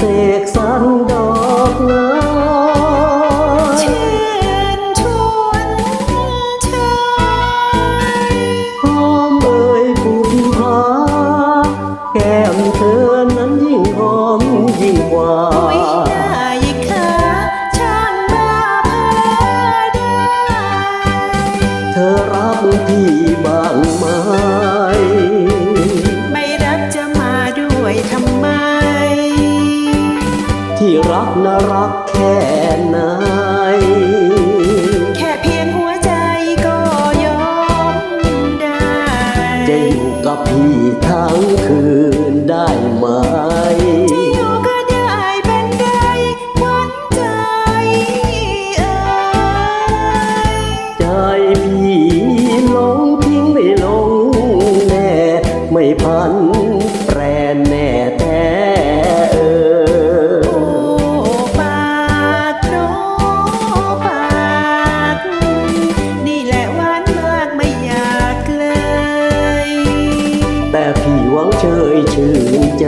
six. ที่รักนะรักแค่ไหนแค่เพียงหัวใจก็ยอมได้ จะอยู่กับพี่ทั้งคืน แต่พี่หวังเชยชื่นใจ